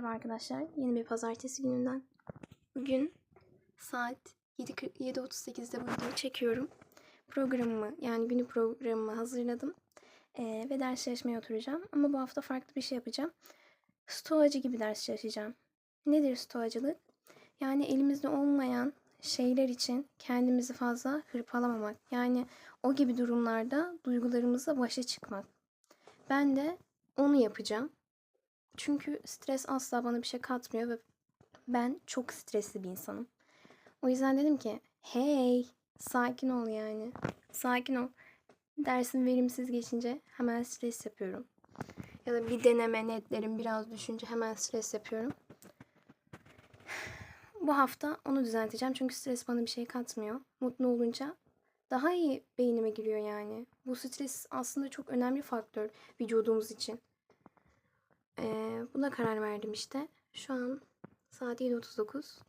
Merhaba arkadaşlar. Yeni bir pazartesi gününden. Bugün saat 7.40 7.38'de bu videoyu çekiyorum. Programımı yani günü programımı hazırladım. Ee, ve ders çalışmaya oturacağım. Ama bu hafta farklı bir şey yapacağım. Stoacı gibi ders çalışacağım. Nedir stoacılık? Yani elimizde olmayan şeyler için kendimizi fazla hırpalamamak. Yani o gibi durumlarda duygularımızla başa çıkmak. Ben de onu yapacağım. Çünkü stres asla bana bir şey katmıyor ve ben çok stresli bir insanım. O yüzden dedim ki hey sakin ol yani. Sakin ol. Dersim verimsiz geçince hemen stres yapıyorum. Ya da bir deneme netlerim biraz düşünce hemen stres yapıyorum. Bu hafta onu düzelteceğim çünkü stres bana bir şey katmıyor. Mutlu olunca daha iyi beynime giriyor yani. Bu stres aslında çok önemli faktör vücudumuz için. Ee, buna karar verdim işte. Şu an saat 7.39.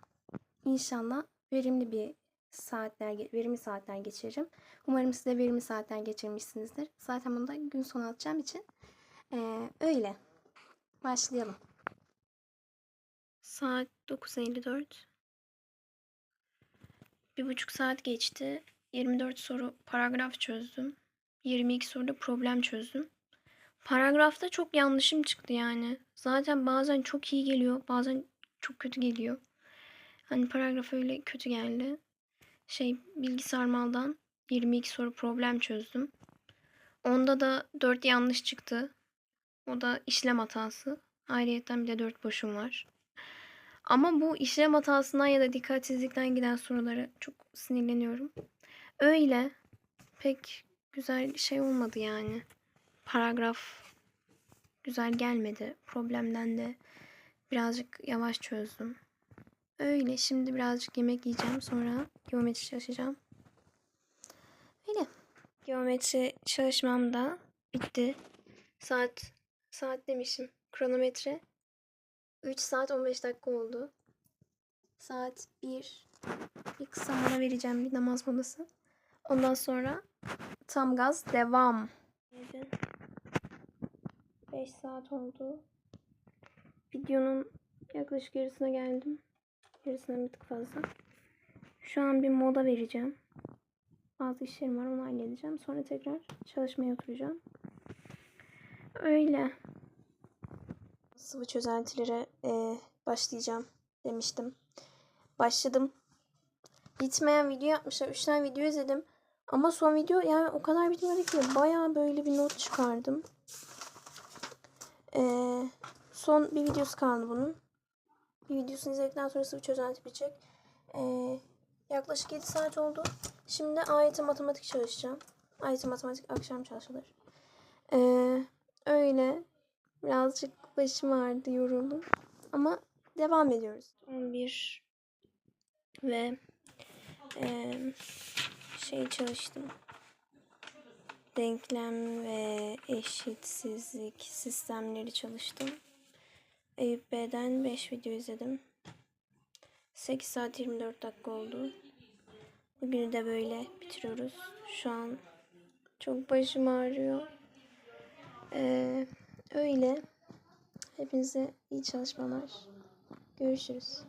İnşallah verimli bir saatler, verimli saatler geçiririm. Umarım siz de verimli saatler geçirmişsinizdir. Zaten bunu da gün sonu atacağım için. Ee, öyle. Başlayalım. Saat 9.54. Bir buçuk saat geçti. 24 soru paragraf çözdüm. 22 soruda problem çözdüm. Paragrafta çok yanlışım çıktı yani. Zaten bazen çok iyi geliyor, bazen çok kötü geliyor. Hani paragraf öyle kötü geldi. Şey bilgisayarmaldan 22 soru problem çözdüm. Onda da 4 yanlış çıktı. O da işlem hatası. Ayrıyeten bir de 4 boşum var. Ama bu işlem hatasından ya da dikkatsizlikten giden sorulara çok sinirleniyorum. Öyle pek güzel şey olmadı yani paragraf güzel gelmedi. Problemden de birazcık yavaş çözdüm. Öyle şimdi birazcık yemek yiyeceğim sonra geometri çalışacağım. Öyle. Geometri çalışmam da bitti. Saat saat demişim. Kronometre 3 saat 15 dakika oldu. Saat 1. Bir kısa mola vereceğim bir namaz molası. Ondan sonra tam gaz devam. 5 saat oldu. Videonun yaklaşık yarısına geldim. Yarısından bir tık fazla. Şu an bir moda vereceğim. Bazı işlerim var onu halledeceğim. Sonra tekrar çalışmaya oturacağım. Öyle. Sıvı çözeltilere e, başlayacağım demiştim. Başladım. Bitmeyen video yapmışlar. 3 tane video izledim. Ama son video yani o kadar bitmedi ki. Baya böyle bir not çıkardım. Ee, son bir videosu kaldı bunun. Bir videosunu izledikten sonra sıvı çözenti bitecek. Ee, yaklaşık 7 saat oldu. Şimdi AYT matematik çalışacağım. AYT matematik akşam çalışılır. Ee, öyle. Birazcık başım ağrıdı, yoruldum. Ama devam ediyoruz. 11 ve e, şey çalıştım denklem ve eşitsizlik sistemleri çalıştım. Eyüp B'den 5 video izledim. 8 saat 24 dakika oldu. Bugünü de böyle bitiriyoruz. Şu an çok başım ağrıyor. Ee, öyle. Hepinize iyi çalışmalar. Görüşürüz.